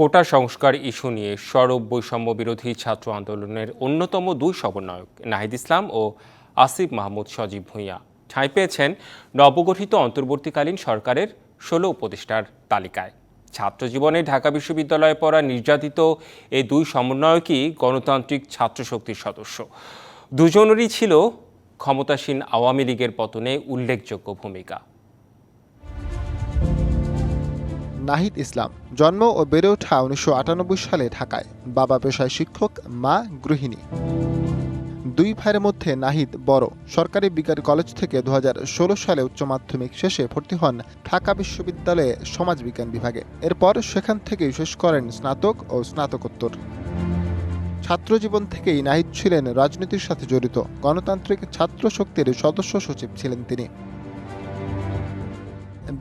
কোটা সংস্কার ইস্যু নিয়ে সরব বৈষম্য বিরোধী ছাত্র আন্দোলনের অন্যতম দুই সমন্বয়ক নাহিদ ইসলাম ও আসিফ মাহমুদ সজীব ভূঁইয়া। ঠাঁই পেয়েছেন নবগঠিত অন্তর্বর্তীকালীন সরকারের ষোলো উপদেষ্টার তালিকায়। ছাত্র জীবনে ঢাকা বিশ্ববিদ্যালয়ে পড়া নির্যাতিত এই দুই সমন্বয়কই গণতান্ত্রিক ছাত্র শক্তির সদস্য। দুজনেরই ছিল ক্ষমতাসীন আওয়ামী লীগের পতনে উল্লেখযোগ্য ভূমিকা। নাহিদ ইসলাম, জন্ম ও বেড়ে ওঠা উনিশশো আটানব্বই সালে ঢাকায়। বাবা পেশায় শিক্ষক, মা গৃহিণী। দুই ভাইয়ের মধ্যে নাহিদ বড়। সরকারি বিজ্ঞান কলেজ থেকে দু হাজার ষোলো সালে উচ্চ মাধ্যমিক শেষে ভর্তি হন ঢাকা বিশ্ববিদ্যালয়ে সমাজবিজ্ঞান বিভাগে। এরপর সেখান থেকেই শেষ করেন স্নাতক ও স্নাতকোত্তর। ছাত্রজীবন থেকেই নাহিদ ছিলেন রাজনীতির সাথে জড়িত। গণতান্ত্রিক ছাত্র শক্তির সদস্য সচিব ছিলেন তিনি।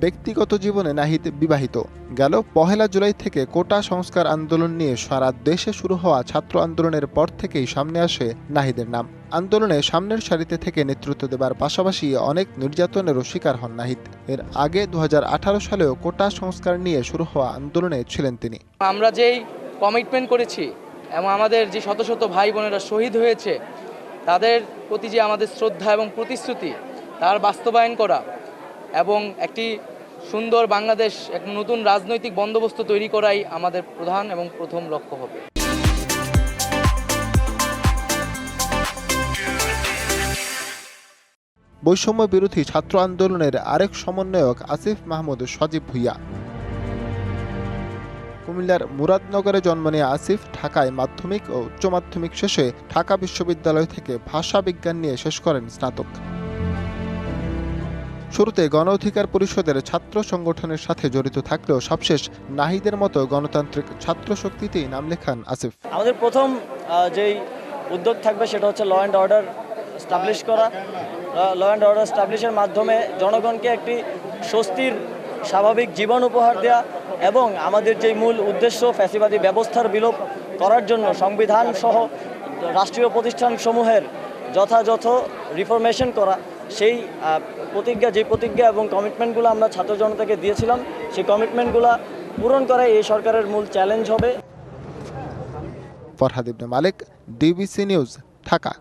ব্যক্তিগত জীবনে নাহিদ বিবাহিত। গেল পহেলা জুলাই থেকে কোটা সংস্কার আন্দোলন নিয়ে সারা দেশে শুরু হওয়া ছাত্র আন্দোলনের পর থেকেই সামনে আসে নাহিদের নাম। আন্দোলনে সামনের সারিতে থেকে নেতৃত্ব দেবার পাশাপাশি অনেক নির্যাতনেরও শিকার হন নাহিদ। এর আগে দু হাজার সালেও কোটা সংস্কার নিয়ে শুরু হওয়া আন্দোলনে ছিলেন তিনি। আমরা যেই কমিটমেন্ট করেছি, এবং আমাদের যে শত শত ভাই বোনেরা শহীদ হয়েছে, তাদের প্রতি যে আমাদের শ্রদ্ধা এবং প্রতিশ্রুতি, তার বাস্তবায়ন করা এবং একটি সুন্দর বাংলাদেশ এক নতুন রাজনৈতিক বন্দোবস্ত তৈরি করাই আমাদের প্রধান এবং প্রথম লক্ষ্য হবে। বৈষম্য বিরোধী ছাত্র আন্দোলনের আরেক সমন্বয়ক আসিফ মাহমুদ সজীব ভুইয়া। কুমিল্লার মুরাদনগরে জন্ম নিয়ে আসিফ ঢাকায় মাধ্যমিক ও উচ্চ মাধ্যমিক শেষে ঢাকা বিশ্ববিদ্যালয় থেকে ভাষা বিজ্ঞান নিয়ে শেষ করেন স্নাতক। শুরুতে গণ অধিকার পরিষদের ছাত্র সংগঠনের সাথে জড়িত থাকলেও সবশেষ নাহিদের মতো গণতান্ত্রিক ছাত্র শক্তিতেই নাম লেখান আসিফ। আমাদের প্রথম যেই উদ্যোগ থাকবে সেটা হচ্ছে ল অ্যান্ড অর্ডার স্টাবলিশ করা। ল অ্যান্ড অর্ডার স্টাবলিশের মাধ্যমে জনগণকে একটি স্বস্তির, স্বাভাবিক জীবন উপহার দেওয়া এবং আমাদের যেই মূল উদ্দেশ্য ফ্যাসিবাদী ব্যবস্থার বিলোপ করার জন্য সংবিধান সহ রাষ্ট্রীয় প্রতিষ্ঠানসমূহের যথাযথ রিফরমেশন করা সেই প্রতিজ্ঞা, যে প্রতিজ্ঞা এবং কমিটমেন্টগুলো আমরা ছাত্র জনতাকে দিয়েছিলাম, সেই কমিটমেন্টগুলো পূরণ করাই এই সরকারের মূল চ্যালেঞ্জ হবে। Farhad Ibne Malik DBC news Dhaka.